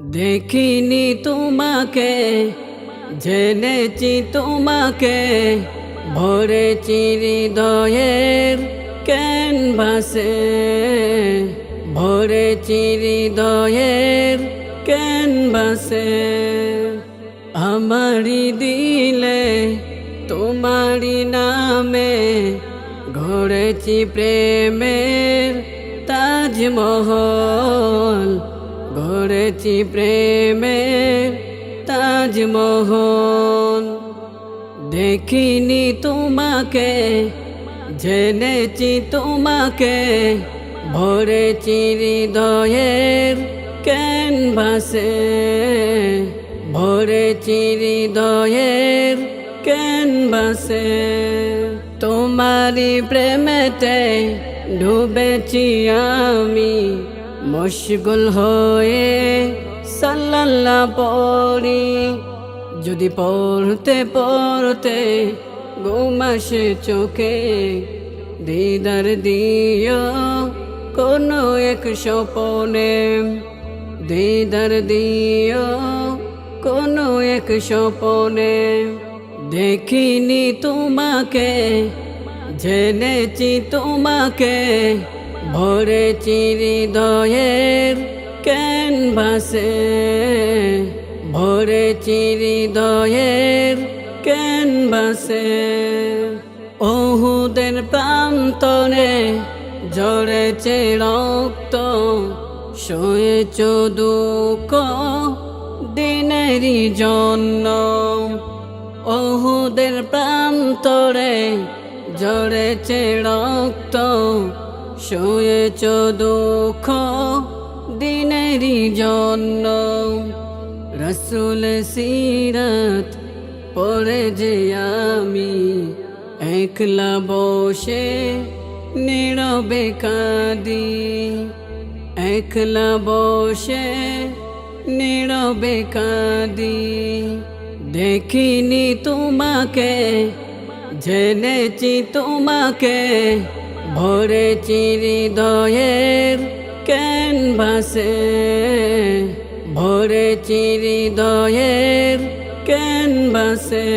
দেখিনি তোমাকে, জেনেছি তোমাকে ভরেছি হৃদয়ের ক্যানভাসে। ভরেছি হৃদয়ের ক্যানভাসে। আমারি দিলে তোমারি নামে ঘরেছি প্রেমের তাজমহল। গড়েছি প্রেমের তাজমহল। দেখিনি তোমাকে, জেনেছি তোমাকে ভরেছি হৃদয়ের ক্যানভাসে। ভরেছি হৃদয়ের ক্যানভাসে। তোমারি প্রেমেতে ডুবেছি আমি। মশগুল হয়ে সাল্লাল্লাহ পড়ি। যদি পড়তে পড়তে ঘুমাসে চোখে, দিদার দিও কোনো এক স্বপনে। দিদার দিও কোনো এক স্বপনে। দেখিনি তোমাকে, জেনেছি তোমাকে ভরেছি হৃদয়ের ক্যানভাসে ভরেছি হৃদয়ের ক্যানভাসে, ওহুদের প্রান্তরে জড়েছে রক্ত, শোয়েছ দুঃখ দিনেরই জন্য। ওহুদের প্রান্তরে জড়েছে রক্ত শুয়েছ দুঃখ দিনেরই জন্য। রসুল সিরত পরে যে আমি একলা বসে নীরবে কাঁদি। একলা বসে নীরবে কাঁদি। দেখিনি তোমাকে জেনেছি তোমাকে ভরেছি হৃদয়ের ক্যানভাসে। ভরেছি হৃদয়ের ক্যানভাসে।